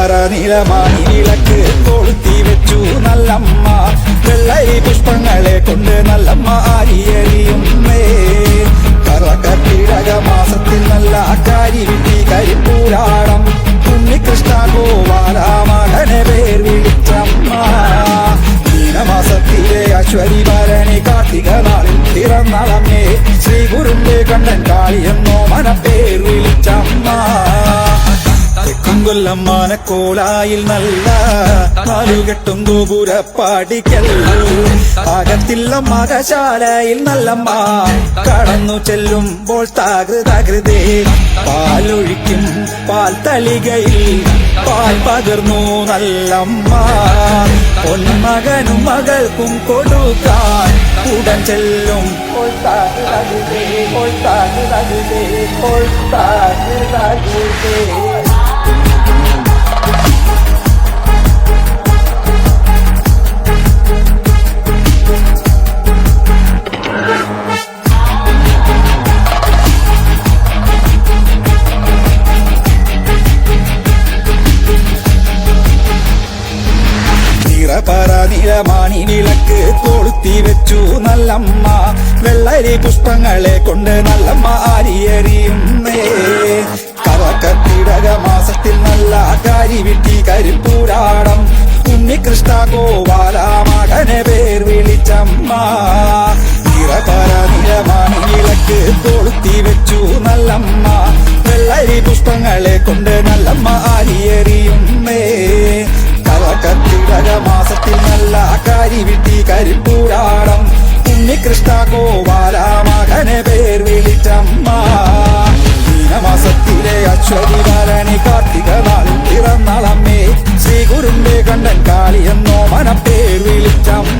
നിറപറ നിലമാണി വിളക്ക് കൊളുത്തി വെച്ചു നല്ലമ്മ. വെള്ളരി പുഷ്പങ്ങളെ കൊണ്ട് നല്ലമ്മ ആരിയെറിയുന്നേ കറകർക്കിടക മാസത്തിൽ നല്ല കാരി വിട്ടി കരിപ്പൂരാടം. ഉണ്ണികൃഷ്ണ ഗോപാല മകനെ പേർ വിളിച്ചമ്മ. മീനമാസത്തിലെ അശ്വരി ഭരണി കാർത്തിക നാളിൽ പിറന്നളമ്മേ. ശ്രീ ഗുരുന്റെ കണ്ണൻ കാളിയെന്നോ മനപ്പേർ വിളിച്ചമ്മ. തെക്കുംകൊല്ലം മാനക്കോലായിൽ നല്ല നാലുകെട്ടും ഗോപുരപ്പാടിക്കൽ. അകത്തില്ല മകശാലയിൽ നല്ലമ്മ. കടന്നു ചെല്ലുമ്പോൾ താകൃതകൃതേ. പാലൊഴിക്കും പാൽ തളികയിൽ പാൽ പകർന്നു നല്ലമ്മ. പൊന്മകനും മകൾക്കും കൊടുക്കാൻ ഉടൻ ചെല്ലും. താകൃതകൃതേ താകൃതകൃതേ താകൃതകൃതേ. നിറപറ നിലമാണി വിളക്ക്. കൊളുത്തി വെച്ചു നല്ലമ്മ. വെള്ളരി പുഷ്പങ്ങളെ കൊണ്ട് നല്ലമ്മ ആരിയെറിയുന്നേ കറക്കത്തിടക മാസത്തിൽ നല്ല കാരി വിട്ടി കരിപ്പൂരാടം. ഉണ്ണികൃഷ്ണ ഗോപാല മകനെ പേർ വിളിച്ചമ്മ. നിറപറ നിലമാണി വിളക്ക്. കൊളുത്തി വെച്ചു നല്ലമ്മ. വെള്ളരി പുഷ്പങ്ങളെ കൊണ്ട് നല്ലമ്മ ആരിയെറിയുന്നേ കരിവിട്ടി കരിപ്പൂരാടം. ഉണ്ണികൃഷ്ണ ഗോപാല മകനെ പേർ വിളിച്ചമ്മ. മീനമാസത്തിലെ അശ്വതി ഭരണി കാർത്തിക നാളിൽ പിറന്നളമ്മേ. ശ്രീ കണ്ടൻ കാളി എന്നോ മനപ്പേർ വിളിച്ചമ്മ.